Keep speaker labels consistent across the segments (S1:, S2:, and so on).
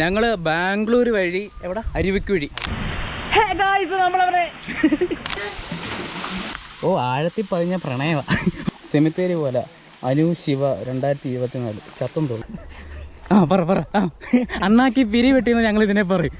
S1: ഞങ്ങൾ ബാംഗ്ലൂർ വഴി എവിടെ? അരുവിക്ക് വഴി നമ്മളവിടെ. ഓ ആഴത്തിൽ പതിഞ്ഞ പ്രണയവ. സെമിത്തേരി പോലെ അനു ശിവ രണ്ടായിരത്തി ഇരുപത്തി നാല് ചത്തം തോന്നും. ആ പറ പറ. അണ്ണാക്കി പിരി വെട്ടിയെന്ന് ഞങ്ങൾ ഇതിനെ പറയും.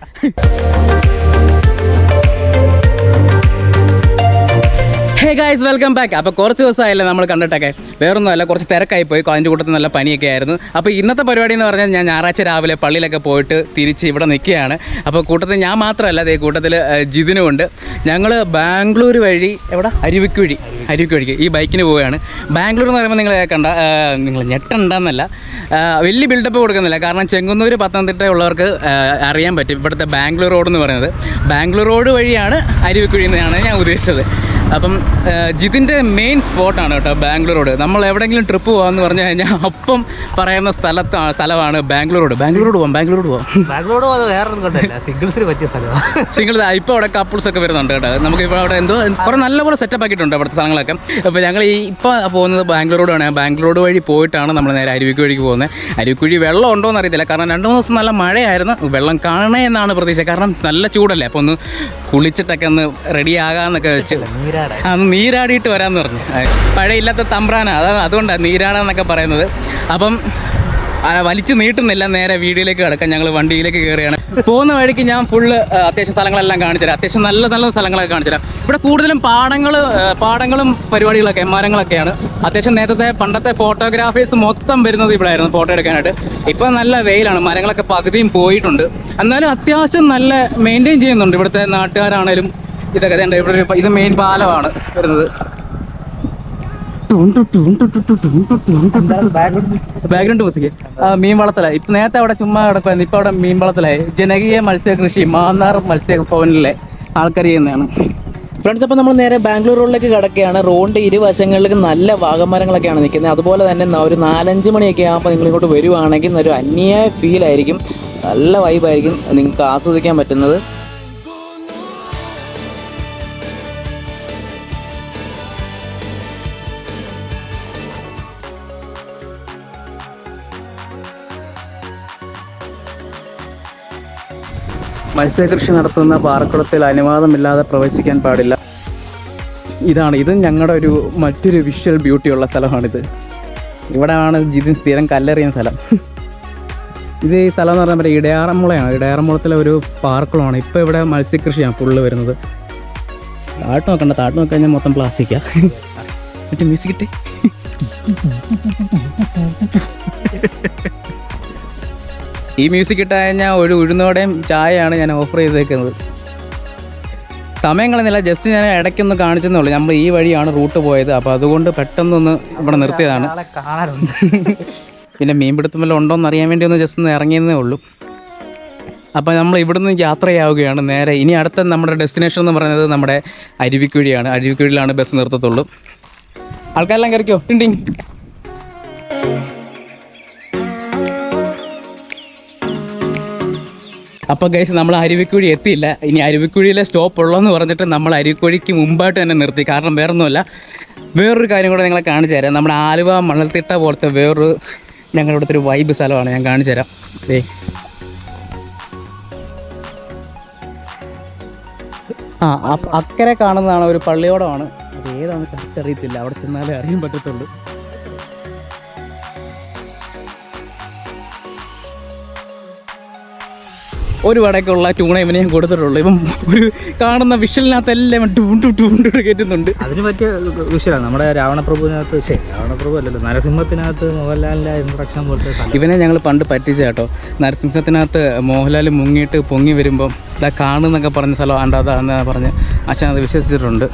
S1: ഹേ ഗായ്സ് വെൽക്കം ബാക്ക് അപ്പോൾ കുറച്ച് ദിവസമായില്ലേ നമ്മൾ കണ്ടിട്ടൊക്കെ. വേറൊന്നുമല്ല കുറച്ച് തിരക്കായി പോയി. അതിന്റെ കൂട്ടത്തിൽ നല്ല പനിയൊക്കെ ആയിരുന്നു. അപ്പോൾ ഇന്നത്തെ പരിപാടി എന്ന് പറഞ്ഞാൽ ഞാൻ ഞായറാഴ്ച രാവിലെ പള്ളിയിലൊക്കെ പോയിട്ട് തിരിച്ച് ഇവിടെ നിൽക്കുകയാണ്. അപ്പോൾ കൂട്ടത്തിൽ ഞാൻ മാത്രമല്ല അതേ കൂട്ടത്തിൽ ജിതിനും ഉണ്ട്. ഞങ്ങൾ ബാംഗ്ലൂർ വഴി എവിടെ? അരുവിക്ക് വഴി അരുവിക്ക് വഴിക്ക് ഈ ബൈക്കിന് പോവുകയാണ്. ബാംഗ്ലൂർ എന്ന് പറയുമ്പോൾ നിങ്ങൾ കണ്ട നിങ്ങൾ ഞെട്ടണ്ടെന്നല്ല. വലിയ ബിൽഡപ്പ് കൊടുക്കുന്നില്ല. കാരണം ചെങ്ങന്നൂർ പത്തനംതിട്ട ഉള്ളവർക്ക് അറിയാൻ പറ്റും. ഇവിടുത്തെ ബാംഗ്ലൂർ റോഡ് എന്ന് പറയുന്നത്. ബാംഗ്ലൂർ റോഡ് വഴിയാണ് അരുവിക്കുഴി എന്നാണ് ഞാൻ ഉദ്ദേശിച്ചത്. അപ്പം ജിതിന്റെ മെയിൻ സ്പോട്ടാണ് കേട്ടോ ബാംഗ്ലൂർ റോഡ് നമ്മൾ എവിടെയെങ്കിലും ട്രിപ്പ് പോകാമെന്ന് പറഞ്ഞു കഴിഞ്ഞാൽ അപ്പം പറയുന്ന സ്ഥലത്താണ് സ്ഥലമാണ് ബാംഗ്ലൂർ റോഡ് ബാംഗ്ലൂർ റോഡ് പോകാം ബാംഗ്ലൂർ റോഡ് പോകാം
S2: ബാംഗ്ലൂർ അത് വേറെ സിംഗിൾസിന് പറ്റിയ സ്ഥലമാണ്
S1: സിംഗിൾസ് ഇപ്പോൾ അവിടെ കപ്പിൾസ് ഒക്കെ വരുന്നുണ്ട് കേട്ടോ. നമുക്ക് ഇപ്പോൾ അവിടെ എന്തോ കുറേ നല്ലപോലെ സെറ്റപ്പ് ആക്കിയിട്ടുണ്ട് അവിടുത്തെ സ്ഥലങ്ങളൊക്കെ അപ്പോൾ ഞങ്ങൾ ഈ ഇപ്പോൾ പോകുന്നത് ബാംഗ്ലൂർ റോഡാണ് ബാംഗ്ലൂർ റോഡ് വഴി പോയിട്ടാണ് നമ്മൾ നേരെ അരുവിക്ക് വഴിക്ക് പോകുന്നത്. അരുവിക്കുഴി വെള്ളം ഉണ്ടോ എന്ന് അറിയത്തില്ല കാരണം രണ്ട് മൂന്ന് ദിവസം നല്ല മഴയായിരുന്നു. വെള്ളം കാണണേ എന്നാണ് പ്രതീക്ഷ. കാരണം നല്ല ചൂടല്ലേ. അപ്പോൾ ഒന്ന് കുളിച്ചിട്ടൊക്കെ ഒന്ന് റെഡി ആകാന്നൊക്കെ വെച്ച്.
S2: അന്ന്
S1: ആ, ഒന്ന് നീരാടിയിട്ട് വരാമെന്ന് പറഞ്ഞു. പഴയ ഇല്ലാത്ത തമ്പ്രാന. അതാ അതുകൊണ്ടാണ് നീരാടാന്നൊക്കെ പറയുന്നത്. അപ്പം വലിച്ചു നീട്ടുന്നില്ല നേരെ വീഡിയോയിലേക്ക് കിടക്കാം ഞങ്ങൾ വണ്ടിയിലേക്ക് കയറുകയാണ് പോകുന്ന വഴിക്ക് ഞാൻ ഫുള്ള് അത്യാവശ്യം സ്ഥലങ്ങളെല്ലാം കാണിച്ചുതരാം അത്യാവശ്യം നല്ല നല്ല സ്ഥലങ്ങളൊക്കെ കാണിച്ചുതരാം ഇവിടെ കൂടുതലും പാടങ്ങൾ പാടങ്ങളും പരിപാടികളൊക്കെ മരങ്ങളൊക്കെയാണ് അത്യാവശ്യം നേരത്തെ പണ്ടത്തെ ഫോട്ടോഗ്രാഫേഴ്സ് മൊത്തം വരുന്നത് ഇവിടെ ആയിരുന്നു ഫോട്ടോ എടുക്കാനായിട്ട്. ഇപ്പം നല്ല വെയിലാണ് മരങ്ങളൊക്കെ പകുതിയും പോയിട്ടുണ്ട്. എന്നാലും അത്യാവശ്യം നല്ല മെയിന്റെയിൻ ചെയ്യുന്നുണ്ട് ഇവിടുത്തെ നാട്ടുകാരാണേലും. ഇതൊക്കെ ഇവിടെ ഇത് മെയിൻ പാലമാണ് വരുന്നത്. ബാക്ക്ഗ്രൗണ്ട് മ്യൂസിക് മീൻ വളത്തലായി. ഇപ്പൊ നേരത്തെ അവിടെ ചുമ്മാ കിടക്കുമായിരുന്നു ഇപ്പൊ അവിടെ മീൻ വളത്തലായി. ജനകീയ മത്സ്യ കൃഷി മാന്നാർ മത്സ്യ ഭവനിലെ ആൾക്കാർ ചെയ്യുന്നതാണ്. ഫ്രണ്ട്സ് അപ്പോൾ നമ്മൾ നേരെ ബാംഗ്ലൂർ റോഡിലേക്ക് കിടക്കുകയാണ്. റോഡിന്റെ ഇരുവശങ്ങളിലേക്ക് നല്ല വാഗമരങ്ങളൊക്കെയാണ് നിൽക്കുന്നത്. അതുപോലെ തന്നെ ഒരു നാലഞ്ച് മണിയൊക്കെ ആകുമ്പോൾ നിങ്ങൾ ഇങ്ങോട്ട് വരുവാണെങ്കിൽ ഒരു അന്യായ ഫീലായിരിക്കും നല്ല വൈബായിരിക്കും നിങ്ങൾക്ക് ആസ്വദിക്കാൻ പറ്റുന്നത്. മത്സ്യകൃഷി നടത്തുന്ന പാറക്കുളത്തിൽ അനുവാദമില്ലാതെ പ്രവേശിക്കാൻ പാടില്ല. ഇതാണ് ഇത് ഞങ്ങളുടെ ഒരു മറ്റൊരു വിഷ്വൽ ബ്യൂട്ടിയുള്ള സ്ഥലമാണിത്. ഇവിടെയാണ് ജിതിൻ സ്ഥിരം കല്ലെറിയുന്ന സ്ഥലം. ഇത് ഈ സ്ഥലം എന്ന് പറഞ്ഞാൽ ഇടയാറമ്മുളയാണ് ഇടയാറമ്മുളത്തിലെ ഒരു പാർക്കുളമാണ് ഇപ്പോൾ ഇവിടെ മത്സ്യകൃഷിയാണ് ഫുള്ള് വരുന്നത്. താട്ട് നോക്കണ്ട താട്ട് നോക്കി കഴിഞ്ഞാൽ മൊത്തം പ്ലാസ്റ്റിക്കാ മറ്റേ മ്യൂസിക് ഇട്ടേ ഈ മ്യൂസിക് ഇട്ട് കഴിഞ്ഞാൽ ഒരു ഉഴുന്നോടെയും ചായയാണ് ഞാൻ ഓഫർ ചെയ്തേക്കുന്നത്. സമയം കളഞ്ഞില്ല ജസ്റ്റ് ഞാൻ ഇടയ്ക്കൊന്ന് കാണിച്ചെന്നേ ഉള്ളൂ. നമ്മൾ ഈ വഴിയാണ് റൂട്ട് പോയത്. അപ്പോൾ അതുകൊണ്ട് പെട്ടെന്നൊന്ന് ഇവിടെ നിർത്തിയതാണ്. പിന്നെ മീൻപിടുത്തം വല്ലതും ഉണ്ടോ എന്ന് അറിയാൻ വേണ്ടി ഒന്ന് ജസ്റ്റ് ഒന്ന് ഇറങ്ങിയെന്നേ ഉള്ളൂ. അപ്പോൾ നമ്മൾ ഇവിടുന്ന് യാത്രയാവുകയാണ്. നേരെ ഇനി അടുത്ത നമ്മുടെ ഡെസ്റ്റിനേഷൻ എന്ന് പറയുന്നത് നമ്മുടെ അരുവിക്കുഴിയാണ്. അരുവിക്കുഴിയിലാണ് ബസ് നിർത്തത്തുള്ളൂ. ആൾക്കാരെല്ലാം കയറിക്കോ? ടിണ്ടിങ് അപ്പോൾ ഗൈസ് നമ്മൾ അരുവിക്കുഴി എത്തിയില്ല. ഇനി അരുവിക്കുഴിയിലെ സ്റ്റോപ്പ് ഉള്ളതെന്ന് പറഞ്ഞിട്ട് നമ്മൾ അരുവിക്കുഴിക്ക് മുമ്പായിട്ട് തന്നെ നിർത്തി. കാരണം വേറൊന്നുമല്ല വേറൊരു കാര്യം കൂടെ നിങ്ങളെ കാണിച്ചു തരാം. നമ്മുടെ ആലുവ മണൽത്തിട്ട പോലത്തെ വേറൊരു ഞങ്ങളുടെ ഇവിടുത്തെ ഒരു വൈബ് സ്ഥലമാണ് ഞാൻ കാണിച്ചു തരാം. ഏ ആ അക്കരെ കാണുന്നതാണ് ഒരു പള്ളിയോടമാണ്. അത് ഏതാണ് കറക്റ്റ് അറിയത്തില്ല. അവിടെ ചെന്നാലേ അറിയാൻ പറ്റത്തുള്ളൂ. ഒരു വടക്കുള്ള ട്യൂണ ഇവനെ ഞാൻ കൊടുത്തിട്ടുള്ളൂ. ഇപ്പം ഒരു കാണുന്ന വിഷലിനകത്ത് എല്ലാം ടൂണ്ടു ടൂണ്ടു കയറ്റുന്നുണ്ട്
S2: അതിന് പറ്റിയ വിഷയമാണ്. നമ്മുടെ രാവണപ്രഭുവിനകത്ത് ശരി രാവണപ്രഭു അല്ലല്ലോ നരസിംഹത്തിനകത്ത് മോഹൻലാലിന്റെ ഇൻട്രക്ഷൻ പോലത്തെ
S1: ഇവനെ ഞങ്ങൾ പണ്ട് പറ്റിച്ച കേട്ടോ. നരസിംഹത്തിനകത്ത് മോഹൻലാൽ മുങ്ങിയിട്ട് പൊങ്ങി വരുമ്പം ഇതാ കാണുന്നൊക്കെ പറഞ്ഞ സ്ഥലം ആണ്ടാ എന്ന് പറഞ്ഞ് അച്ഛൻ അത് വിശ്വസിച്ചിട്ടുണ്ട്.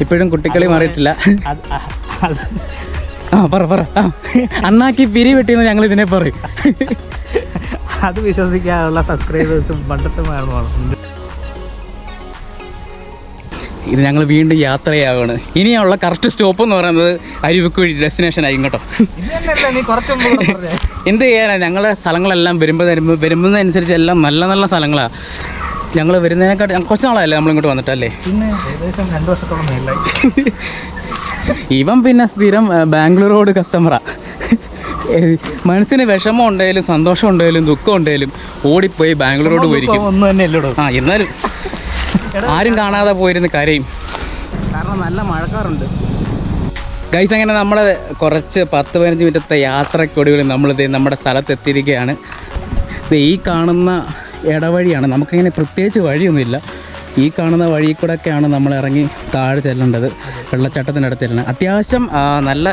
S1: ഇപ്പോഴും കുട്ടിക്കളി മാറിയിട്ടില്ല.
S2: ആ-
S1: പറ പറ. അന്നാക്കി പിരി വെട്ടിയെന്ന് ഞങ്ങൾ ഇതിനെ പറയും.
S2: അത് വിശ്വസിക്കാനുള്ള സബ്സ്ക്രൈബേഴ്സും പണ്ടത്തെ മരണമാണ്
S1: ഇത് ഞങ്ങൾ വീണ്ടും യാത്രയാവാണ്. ഇനിയുള്ള കറക്റ്റ് സ്റ്റോപ്പ് എന്ന് പറയുന്നത് അരുവിക്കുഴി ഡെസ്റ്റിനേഷൻ ആയിരിക്കും കേട്ടോ. എന്ത് ചെയ്യാനാ? ഞങ്ങളുടെ സ്ഥലങ്ങളെല്ലാം വരുമ്പോൾ വരുമ്പോൾ വരുന്നതനുസരിച്ച് എല്ലാം നല്ല നല്ല സ്ഥലങ്ങളാണ് ഞങ്ങൾ വരുന്നതിനെക്കാട്ടി കുറച്ച് നാളായല്ലേ നമ്മളിങ്ങോട്ട് വന്നിട്ടല്ലേ ഇവൻ പിന്നെ സ്ഥിരം ബാംഗ്ലൂരോട് ബാംഗ്ലൂർ റോഡ് കസ്റ്റമറാ ഏ, മനസ്സിന് വിഷമം ഉണ്ടായാലും സന്തോഷം ഉണ്ടായാലും ദുഃഖം ഉണ്ടായാലും ഓടിപ്പോയി ബാംഗ്ലൂരോട് പോയിരിക്കും.
S2: ഒന്നും തന്നെ അല്ലടോ
S1: ആ എന്നാലും ആരും കാണാതെ പോയിരുന്ന് കരയും. കാരണം നല്ല മഴക്കാറുണ്ട്. ഗൈസ് അങ്ങനെ നമ്മൾ കുറച്ച് പത്ത് പതിനഞ്ച് മിനിറ്റത്തെ യാത്രക്കൊടുവിൽ നമ്മളിത് നമ്മുടെ സ്ഥലത്ത് എത്തിയിരിക്കുകയാണ് ഇത് ഈ കാണുന്ന ഇടവഴിയാണ്. നമുക്കിങ്ങനെ പ്രത്യേകിച്ച് വഴിയൊന്നുമില്ല. ഈ കാണുന്ന വഴി കൂടെയൊക്കെയാണ് നമ്മൾ ഇറങ്ങി താഴെ ചെല്ലേണ്ടത്. വെള്ളച്ചാട്ടത്തിന്റെ അടുത്ത് ചെല്ലണം അത്യാവശ്യം നല്ല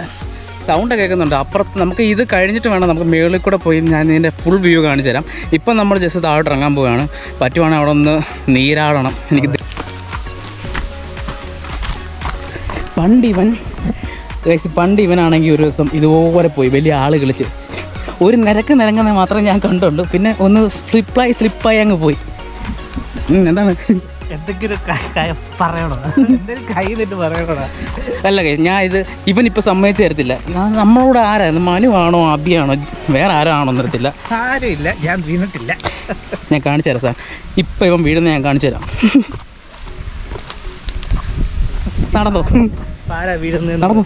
S1: സൗണ്ട് കേൾക്കുന്നുണ്ട്. അപ്പുറത്ത് നമുക്ക് ഇത് കഴിഞ്ഞിട്ട് വേണം നമുക്ക് മേളിൽ കൂടെ പോയി ഞാൻ ഇതിന്റെ ഫുൾ വ്യൂ കാണിച്ചു തരാം. ഇപ്പം നമ്മൾ ജസ്റ്റ് താഴോട്ട് ഇറങ്ങാൻ പോവുകയാണ്. പറ്റുവാണെങ്കിൽ അവിടെ ഒന്ന് നീരാടണം. എനിക്ക് പണ്ടിവൻ പണ്ട് ഇവൻ പണ്ട് ഇവനാണെങ്കിൽ ഒരു ദിവസം ഇതുപോലെ പോയി. വലിയ ആൾ കളിച്ച്. ഒരു നിരക്ക് നിരങ്ങുന്നത് മാത്രമേ ഞാൻ കണ്ടുള്ളൂ പിന്നെ ഒന്ന് സ്ലിപ്പായി സ്ലിപ്പായി അങ്ങ് പോയി. എന്താണ്?
S2: എന്തെങ്കിലും പറയണോ? എന്തെങ്കിലും കൈ നിട്ട് പറയണോടാ
S1: അല്ല ഞാൻ ഇത് ഇവൻ ഇപ്പൊ സമ്മതിച്ചു തരത്തില്ല. നമ്മളോട് ആരായിരുന്നു മനുവാണോ അബിയാണോ വേറെ ആരോ ആണോ നിർത്തില്ല
S2: ആരുമില്ല. ഞാൻ വീണിട്ടില്ല.
S1: ഞാൻ കാണിച്ചു തരാം സാർ. ഇപ്പൊ ഇവൻ വീഴുന്ന ഞാൻ കാണിച്ചു തരാം. നടന്നോ?
S2: ആരാ വീഴുന്ന
S1: നടന്നു?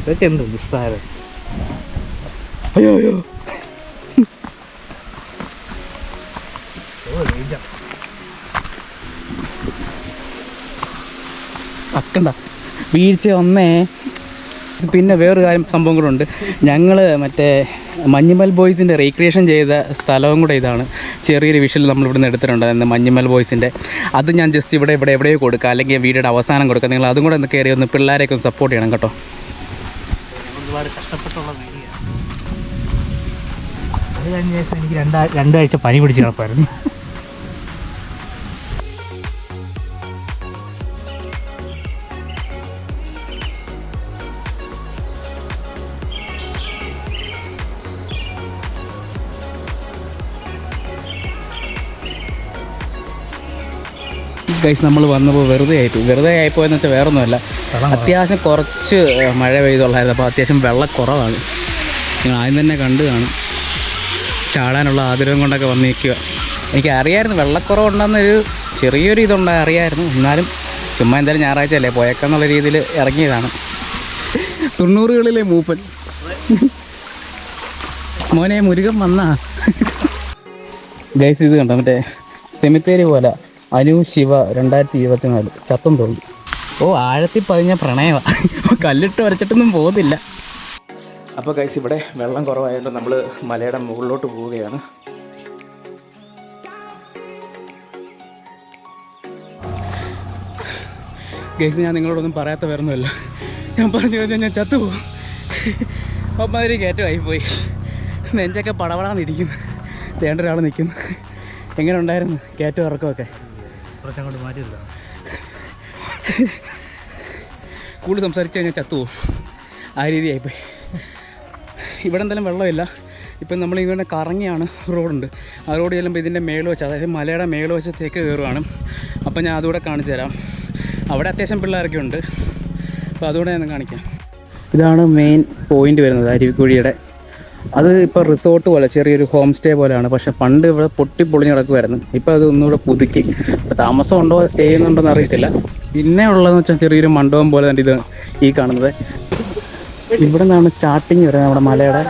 S2: ഇതൊക്കെ എന്ത് നിസ്സാരം.
S1: അയ്യോ അയ്യോ. അക്കണ്ട. വീഴ്ച ഒന്നേ പിന്നെ വേറൊരു കാര്യം സംഭവം കൂടെ ഉണ്ട്. ഞങ്ങൾ മറ്റേ മഞ്ഞുമൽ ബോയ്സിന്റെ റീക്രിയേഷൻ ചെയ്ത സ്ഥലവും കൂടെ ഇതാണ്. ചെറിയൊരു വിഷൽ നമ്മൾ ഇവിടുന്ന് എടുത്തിട്ടുണ്ടായിരുന്നു മഞ്ഞുമൽ ബോയ്സിന്റെ അത് ഞാൻ ജസ്റ്റ് ഇവിടെ ഇവിടെ എവിടെയോ കൊടുക്കുക അല്ലെങ്കിൽ വീഡിയോയുടെ അവസാനം കൊടുക്കുക നിങ്ങൾ അതും കൂടെ ഒന്ന് കയറി ഒന്ന് പിള്ളേരെയൊക്കെ ഒന്ന് സപ്പോർട്ട് ചെയ്യണം കേട്ടോ.
S2: കഷ്ടപ്പെട്ടുള്ള അത് കഴിഞ്ഞ ശേഷം എനിക്ക് രണ്ടാ രണ്ടാഴ്ച പനി പിടിച്ച് കിടപ്പായിരുന്നു.
S1: ഗൈസ് നമ്മൾ വന്നപ്പോൾ വെറുതെ ആയിപ്പോയി വെറുതെ ആയിപ്പോയെന്ന് വെച്ചാൽ വേറൊന്നുമല്ല. അത്യാവശ്യം കുറച്ച് മഴ പെയ്തുള്ളായിരുന്നു. അപ്പോൾ അത്യാവശ്യം വെള്ളക്കുറവാണ് നിങ്ങൾ ആദ്യം തന്നെ കണ്ടു കാണും. ചാടാനുള്ള ആഗ്രഹം കൊണ്ടൊക്കെ വന്ന് നിൽക്കുക എനിക്ക് അറിയായിരുന്നു വെള്ളക്കുറവുണ്ടെന്നൊരു ചെറിയൊരു ഇതുണ്ടായി അറിയായിരുന്നു. എന്നാലും ചുമ്മാ എന്തായാലും ഞായറാഴ്ച അല്ലേ പോയേക്കെന്നുള്ള രീതിയിൽ ഇറങ്ങിയതാണ്. തൊണ്ണൂറുകളിലെ മൂപ്പൻ. മോനെ മുരുകൻ വന്നാ. ഗൈസ് ഇത് കണ്ടോ? മറ്റേ സെമിത്തേരി പോലെ. അനു ശിവ രണ്ടായിരത്തി ഇരുപത്തി നാല് ചത്തം തോന്നി ഓ ആഴത്തിൽ പതിഞ്ഞ പ്രണയമാണ് കല്ലിട്ട് വരച്ചിട്ടൊന്നും പോകുന്നില്ല അപ്പോൾ കൈസ് ഇവിടെ വെള്ളം കുറവായതുകൊണ്ട് നമ്മൾ മലയുടെ മുകളിലോട്ട് പോവുകയാണ്. ഗൈസ് ഞാൻ നിങ്ങളോടൊന്നും പറയാത്ത വരുന്നല്ല ഞാൻ പറഞ്ഞു കഴിഞ്ഞാൽ ഞാൻ ചത്തുപോകും അപ്പം അതിൽ കയറ്റമായി പോയി നെഞ്ചൊക്കെ പടപടാന്നിരിക്കും തേണ്ട ഒരാൾ നിൽക്കുന്നു. എങ്ങനെ ഉണ്ടായിരുന്നു? കയറ്റം ഇറക്കമൊക്കെ
S2: കുറച്ചങ്ങോട്ട് മാറ്റിയില്ല
S1: കൂടുതൽ സംസാരിച്ച് കഴിഞ്ഞാൽ ചത്തുപോകും ആ രീതിയായിപ്പോയി ഇവിടെ എന്തായാലും വെള്ളമില്ല. ഇപ്പം നമ്മൾ ഇങ്ങനെ കറങ്ങിയാണ് റോഡുണ്ട്. ആ റോഡ് ചെല്ലുമ്പോൾ ഇതിന്റെ മേളുവശം അതായത് മലയുടെ മേളുവശത്തേക്ക് കയറുവാണ്. അപ്പം ഞാൻ അതുകൂടെ കാണിച്ചു തരാം. അവിടെ അത്യാവശ്യം പിള്ളേരൊക്കെ ഉണ്ട്. അപ്പോൾ അതുകൂടെ ഞാൻ കാണിക്കാം. ഇതാണ് മെയിൻ പോയിന്റ് വരുന്നത് അരുവിക്കുഴിയുടെ അത് ഇപ്പോൾ റിസോർട്ട് പോലെ ചെറിയൊരു ഹോം സ്റ്റേ പോലെയാണ്. പക്ഷെ പണ്ട് ഇവിടെ പൊട്ടി പൊളിഞ്ഞ് കിടക്കുമായിരുന്നു ഇപ്പോൾ അത് ഒന്നുകൂടെ പുതുക്കി. ഇപ്പോൾ താമസം ഉണ്ടോ സ്റ്റേ ചെയ്യുന്നുണ്ടോ എന്ന് അറിയത്തില്ല. പിന്നെ ഉള്ളതെന്ന് വെച്ചാൽ ചെറിയൊരു മണ്ഡപം പോലെ തന്നെ ഇത് ഈ കാണുന്നത്. ഇവിടെ നിന്നാണ് സ്റ്റാർട്ടിങ് വരുന്നത് നമ്മുടെ മലയുടെ.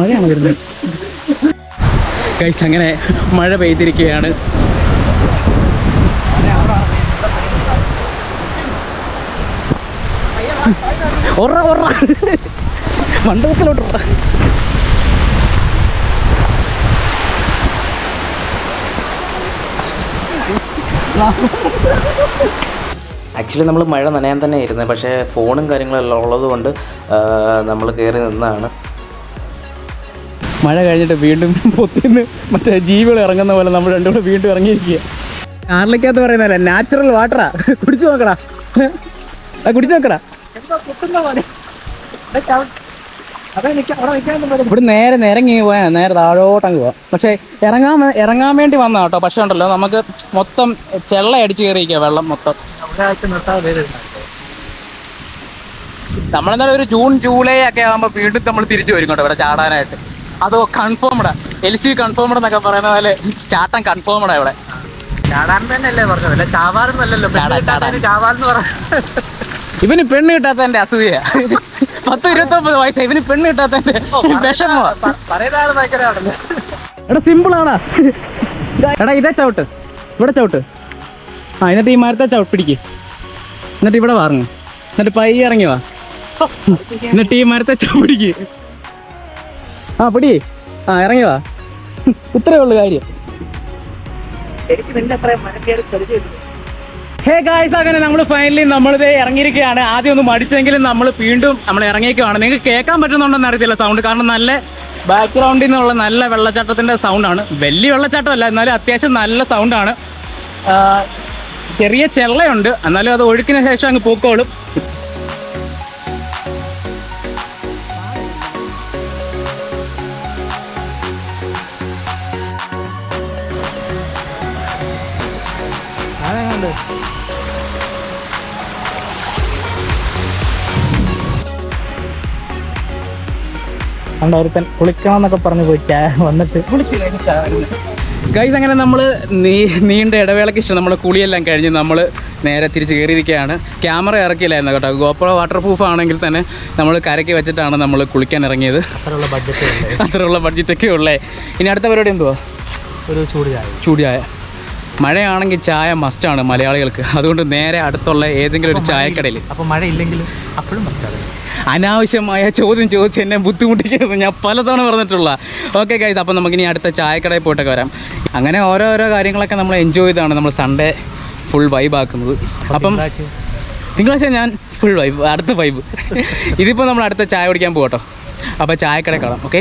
S1: മഴയാണ് വരുന്നത്? അങ്ങനെ മഴ പെയ്തിരിക്കുകയാണ്. ഒറ ഒറ മണ്ഡപത്തിലോട്ട് ആക്ച്വലി നമ്മൾ മഴ നനയാൻ തന്നെ ഇരുന്നത് പക്ഷേ ഫോണും കാര്യങ്ങളെല്ലാം ഉള്ളത് കൊണ്ട് നമ്മൾ കയറി നിന്നാണ്. മഴ കഴിഞ്ഞിട്ട് വീണ്ടും പൊത്തിന്ന് മറ്റേ ജീവികൾ ഇറങ്ങുന്ന പോലെ നമ്മൾ രണ്ടും കൂടെ വീണ്ടും ഇറങ്ങിയിരിക്കുക. കാറിലേക്കകത്ത് പറയുന്നതല്ല നാച്ചുറൽ വാട്ടറാ കുടിച്ചു നോക്കടാ. ആ കുടിച്ചു നോക്കടാ. ഇവിടെ നേരെ നിരങ്ങി പോയാ നേരെ താഴോട്ടങ്ങ് പോവാം. പക്ഷേ ഇറങ്ങാൻ ഇറങ്ങാൻ വേണ്ടി വന്ന കേട്ടോ പക്ഷെ ഉണ്ടല്ലോ നമുക്ക് മൊത്തം ചെള്ള അടിച്ചു കയറിയിരിക്കുക വെള്ളം മൊത്തം.
S2: നമ്മളെന്താ
S1: നമ്മളെന്തായാലും ഒരു ജൂൺ ജൂലൈ ഒക്കെ ആകുമ്പോൾ വീണ്ടും നമ്മൾ തിരിച്ചു വരും കേട്ടോ ഇവിടെ ചാടാനായിട്ട്. അതോ കൺഫേംഡാ എൽ സി കൺഫേംഡ് എന്നൊക്കെ പറയുന്ന പോലെ ചാട്ടം കൺഫേംഡാ ഇവിടെ.
S2: ചാടാൻ തന്നെയല്ലേ പറഞ്ഞത്. അല്ലല്ലോ ചാവാറെന്നല്ലല്ലോ.
S1: ചാവാറെന്ന് ചാടാ. ഇവന് പെണ്ണ് കിട്ടാത്തതിന്റെ അസൂയ. പത്ത് ഇരുപത്തി ഒമ്പത് വയസ്സായി. ഇവന് പെണ്ണ് കിട്ടാത്തതിന്റെ വിഷമോ. എടാ സിമ്പിൾ ആണാ. എടാ ഇതേ ചവിട്ട്. ഇവിടെ ചവിട്ട്. ആ എന്നിട്ട് ഈ മരത്തെ ചവിട്ട് പിടിക്ക്. എന്നിട്ട് ഇവിടെ വാറങ്ങ് എന്നിട്ട് പൈ ഇറങ്ങി വാ. എന്നിട്ട് ഈ മരത്തെ ചവിടിക്ക് ആ പിടി. ആ ഇറങ്ങി വാ. ഇത്രേ ഉള്ളു കാര്യം.
S2: എനിക്ക് നിന്റെ അത്രയും മനസ്സിയാൽ പരിചയമില്ല.
S1: ഹേ ഗായ്സ് അങ്ങനെ നമ്മൾ ഫൈനലി നമ്മളിത് ഇറങ്ങിയിരിക്കുകയാണ്. ആദ്യം ഒന്ന് മടിച്ചെങ്കിലും നമ്മൾ വീണ്ടും നമ്മൾ ഇറങ്ങിയേക്കുവാണ് നിങ്ങൾക്ക് കേൾക്കാൻ പറ്റുന്നുണ്ടെന്ന് അറിയത്തില്ല സൗണ്ട് കാരണം നല്ല ബാക്ക്ഗ്രൗണ്ടിൽ നിന്നുള്ള നല്ല വെള്ളച്ചാട്ടത്തിന്റെ സൗണ്ടാണ് വലിയ വെള്ളച്ചാട്ടമല്ല എന്നാലും അത്യാവശ്യം നല്ല സൗണ്ടാണ് ചെറിയ ചെള്ളയുണ്ട്. എന്നാലും അത് ഒഴുക്കിന് ശേഷം അങ്ങ് പൂക്കോളും. ഉണ്ടായിരുത്തൻ കുളിക്കണം എന്നൊക്കെ പറഞ്ഞ് പോയിട്ട് വന്നിട്ട്. കുളിച്ച് ഗൈസ് അങ്ങനെ നമ്മൾ നീ നീണ്ട ഇടവേളയ്ക്ക് ശേഷം നമ്മൾ കുളിയെല്ലാം കഴിഞ്ഞ് നമ്മൾ നേരെ തിരിച്ച് കയറിയിരിക്കുകയാണ്. ക്യാമറ ഇറക്കിയില്ലായിരുന്നു കേട്ടോ. ഗോപ്രോ വാട്ടർ പ്രൂഫ് ആണെങ്കിൽ തന്നെ നമ്മൾ കരക്കി വെച്ചിട്ടാണ് നമ്മൾ കുളിക്കാൻ ഇറങ്ങിയത്.
S2: അത്രയുള്ള ബഡ്ജറ്റ്
S1: അത്രയുള്ള ബഡ്ജറ്റൊക്കെ ഉള്ളേ. ഇനി അടുത്ത പരിപാടി എന്തുവാ?
S2: ഒരു ചൂട് ചായ
S1: ചൂട് ചായ മഴയാണെങ്കിൽ ചായ മസ്റ്റാണ് മലയാളികൾക്ക്. അതുകൊണ്ട് നേരെ അടുത്തുള്ള ഏതെങ്കിലും ഒരു ചായക്കടയിൽ
S2: അപ്പോൾ മഴ ഇല്ലെങ്കിലും അപ്പോഴും മസ്റ്റാണ്
S1: അനാവശ്യമായ ചോദ്യം ചോദിച്ച് എന്നെ ബുദ്ധിമുട്ടിക്കരുത് ഞാൻ പലതവണ പറഞ്ഞിട്ടുള്ള. ഓക്കെ ഗൈസ് അപ്പം നമുക്കിനി അടുത്ത ചായക്കടയിൽ പോയിട്ടൊക്കെ വരാം. അങ്ങനെ ഓരോരോ കാര്യങ്ങളൊക്കെ നമ്മൾ എൻജോയ് ചെയ്താണ്. നമ്മൾ സൺഡേ ഫുൾ വൈബ് ആക്കുന്നത്. അപ്പം തിങ്കളാഴ്ച? ഞാൻ ഫുൾ വൈബ് അടുത്ത വൈബ് ഇതിപ്പോൾ നമ്മൾ അടുത്ത ചായ കുടിക്കാൻ പോകട്ടോ അപ്പോൾ ചായക്കടയിൽ കാണാം. ഓക്കെ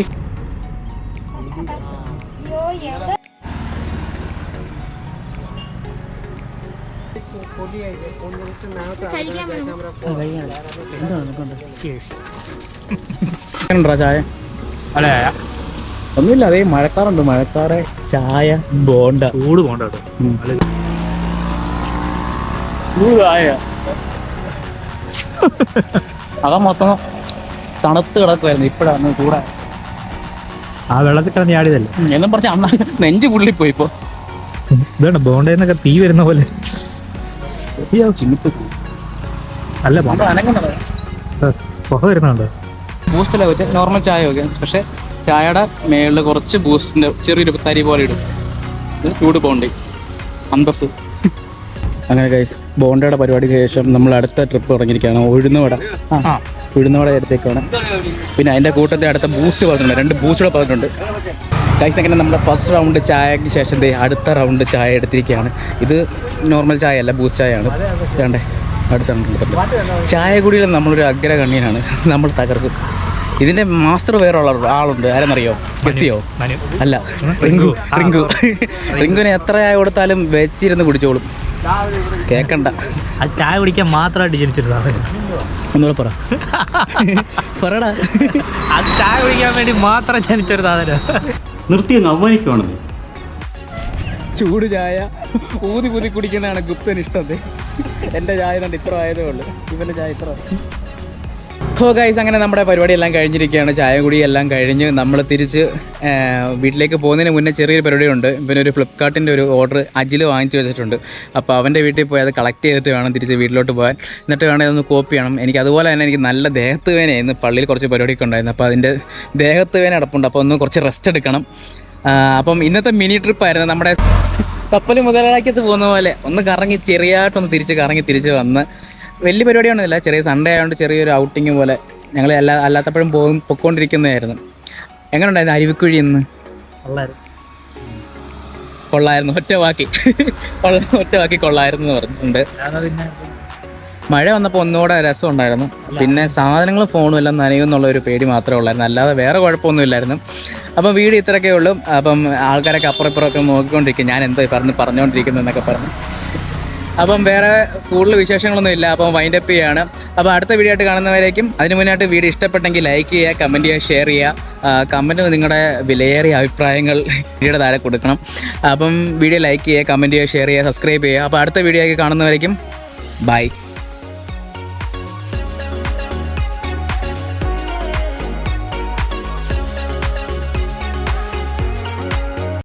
S1: ചായ.
S2: അല്ലേ
S1: ഒന്നുമില്ല അതേ മഴക്കാറുണ്ട് മഴക്കാറ് ചായ ബോണ്ട
S2: ചൂട്
S1: ബോണ്ട അതാ മൊത്തം തണുത്ത് കിടക്കുമായിരുന്നു ഇപ്പോഴാണ് കൂടെ
S2: ആ വെള്ളത്തിൽ കിടന്ന് ചാടിയതല്ലേ?
S1: എന്നും പറഞ്ഞ അണ്ണ നെഞ്ച് പുള്ളിപ്പോയി ഇപ്പോ.
S2: ഇതാണ് ബോണ്ടേന്നൊക്കെ തീ വരുന്ന പോലെ.
S1: ചിന്നിപ്പ്
S2: അല്ല പുക വരുന്നുണ്ട്.
S1: ബൂസ്റ്റല്ല വെച്ച നോർമൽ ചായ ഒക്കെ. പക്ഷെ ചായയുടെ മേളിൽ കുറച്ച് ബൂസ്റ്റിന്റെ ചെറിയൊരു തരി പോലെ ഇടും. ഇത് ചൂട് ബോണ്ടി അന്തസ് അങ്ങനെ ഗൈസ് ബോണ്ടയുടെ പരിപാടിക്ക് ശേഷം നമ്മൾ അടുത്ത ട്രിപ്പ് തുടങ്ങിയിരിക്കുകയാണ് ഉഴുന്നുവട. ആ ഉഴുന്നുവട എടുത്തേക്കാണ് പിന്നെ അതിന്റെ കൂട്ടത്തിൽ അടുത്ത ബൂസ്റ്റ് പറഞ്ഞിട്ടുണ്ട് രണ്ട് ബൂസ്റ്റ് കൂടെ പറഞ്ഞിട്ടുണ്ട് ഗൈസ് അങ്ങനെ നമ്മുടെ ഫസ്റ്റ് റൗണ്ട് ചായക്ക് ശേഷം അടുത്ത റൗണ്ട് ചായ എടുത്തിരിക്കുകയാണ്. ഇത് നോർമൽ ചായ അല്ല ബൂസ്റ്റ് ചായയാണ്. വേണ്ടേ അടുത്ത റൗണ്ട് എടുത്തിട്ടുണ്ട്. ചായ കുടിയിൽ നമ്മളൊരു അഗ്ര കണ്ണീനാണ് നമ്മൾ തകർക്കും. ഇതിന്റെ മാസ്റ്റർ വേറെ ആളുണ്ട്. ആരെന്നറിയോ?
S2: ബെസിയോ
S1: അല്ല റിങ്കു. റിങ്കു. റിങ്കുവിന് എത്ര ചായ കൊടുത്താലും വെച്ചിരുന്ന് കുടിച്ചോളും. കേക്കണ്ട.
S2: ചായ കുടിക്കാൻ മാത്രമായിട്ട് ജനിച്ചൊരു സാധനം
S1: ഒന്നുകൂടെ പറ. പറടാ.
S2: ചായ കുടിക്കാൻ വേണ്ടി മാത്രം ജനിച്ചൊരു സാധനം.
S3: നിർത്തി അങ്ങ് അവമാനിക്കുവാണെന്ന്.
S1: ചൂട് ചായ. ഊതി ഊതി കുടിക്കുന്നതാണ് ഗുപ്തൻ ഇഷ്ടത്തെ എന്റെ ചായ കണ്ട് ഇത്ര ആയതേ ഉള്ളൂ. ഇവന്റെ ചായ ഇത്ര. ഹോ ഗൈസ് അങ്ങനെ നമ്മുടെ പരിപാടി എല്ലാം കഴിഞ്ഞിരിക്കുകയാണ്. ചായ കുടി എല്ലാം കഴിഞ്ഞ് നമ്മൾ തിരിച്ച് വീട്ടിലേക്ക് പോകുന്നതിന് മുന്നേ ചെറിയൊരു പരിപാടിയുണ്ട്. പിന്നെ ഒരു ഫ്ലിപ്കാർട്ടിന്റെ ഒരു ഓർഡർ അജിൽ വാങ്ങിച്ചു വെച്ചിട്ടുണ്ട്. അപ്പോൾ അവന്റെ വീട്ടിൽ പോയി അത് കളക്ട് ചെയ്തിട്ട് വേണം തിരിച്ച് വീട്ടിലോട്ട് പോകാൻ. എന്നിട്ട് വേണം ഇതൊന്ന് കോപ്പി ചെയ്യണം. എനിക്ക് അതുപോലെ തന്നെ എനിക്ക് നല്ല ദേഹത്ത് വേന ഇന്ന് പള്ളിയിൽ കുറച്ച് പരിപാടിയൊക്കെ ഉണ്ടായിരുന്നു. അപ്പോൾ അതിന്റെ ദേഹത്ത് വേന അടപ്പുണ്ട്. അപ്പോൾ ഒന്ന് കുറച്ച് റെസ്റ്റ് എടുക്കണം. അപ്പം ഇന്നത്തെ മിനി ട്രിപ്പായിരുന്നു നമ്മുടെ കപ്പൽ മുതലാക്കിയത് പോകുന്ന പോലെ ഒന്ന് കറങ്ങി ചെറിയായിട്ടൊന്ന് തിരിച്ച് കറങ്ങി തിരിച്ച് വന്ന് വലിയ പരിപാടിയൊന്നുമില്ല. ചെറിയ സൺഡേ ആയതുകൊണ്ട് ചെറിയൊരു ഔട്ടിങ് പോലെ ഞങ്ങൾ എല്ലാ അല്ലാത്തപ്പോഴും പോകും പൊക്കോണ്ടിരിക്കുന്നതായിരുന്നു. എങ്ങനെ ഉണ്ടായിരുന്നു അരുവിക്കുഴി ഇന്ന്? കൊള്ളായിരുന്നു. ഒറ്റ വാക്കി. ഒറ്റ വാക്കി കൊള്ളായിരുന്നു എന്ന് പറഞ്ഞിട്ടുണ്ട്. മഴ വന്നപ്പോൾ ഒന്നുകൂടെ രസം ഉണ്ടായിരുന്നു പിന്നെ സാധനങ്ങൾ ഫോണും എല്ലാം നനയും എന്നുള്ള ഒരു പേടി മാത്രമേ ഉള്ളായിരുന്നു. അല്ലാതെ വേറെ കുഴപ്പമൊന്നും ഇല്ലായിരുന്നു അപ്പം വീട് ഇത്രയൊക്കെ ഉള്ളൂ. അപ്പം ആൾക്കാരൊക്കെ അപ്പുറം ഇപ്പുറമൊക്കെ നോക്കിക്കൊണ്ടിരിക്കും. ഞാൻ എന്തോ പറഞ്ഞ് പറഞ്ഞുകൊണ്ടിരിക്കുന്നു എന്നൊക്കെ പറഞ്ഞു. അപ്പം വേറെ കൂടുതൽ വിശേഷങ്ങളൊന്നും ഇല്ല. അപ്പം വൈൻഡപ്പ് ചെയ്യാണ്. അപ്പോൾ അടുത്ത വീഡിയോ ആയിട്ട് കാണുന്നവരേക്കും അതിന് മുന്നായിട്ട് വീഡിയോ ഇഷ്ടപ്പെട്ടെങ്കിൽ ലൈക്ക് ചെയ്യുക കമന്റ് ചെയ്യുക ഷെയർ ചെയ്യുക. കമന്റ് നിങ്ങളുടെ വിലയേറിയ അഭിപ്രായങ്ങൾ വീഡിയോയുടെ താഴെ കൊടുക്കണം. അപ്പം വീഡിയോ ലൈക്ക് ചെയ്യുക കമന്റ് ചെയ്യുക ഷെയർ ചെയ്യുക സബ്സ്ക്രൈബ് ചെയ്യുക. അപ്പോൾ അടുത്ത വീഡിയോ ആയി കാണുന്നവരേക്കും ബൈ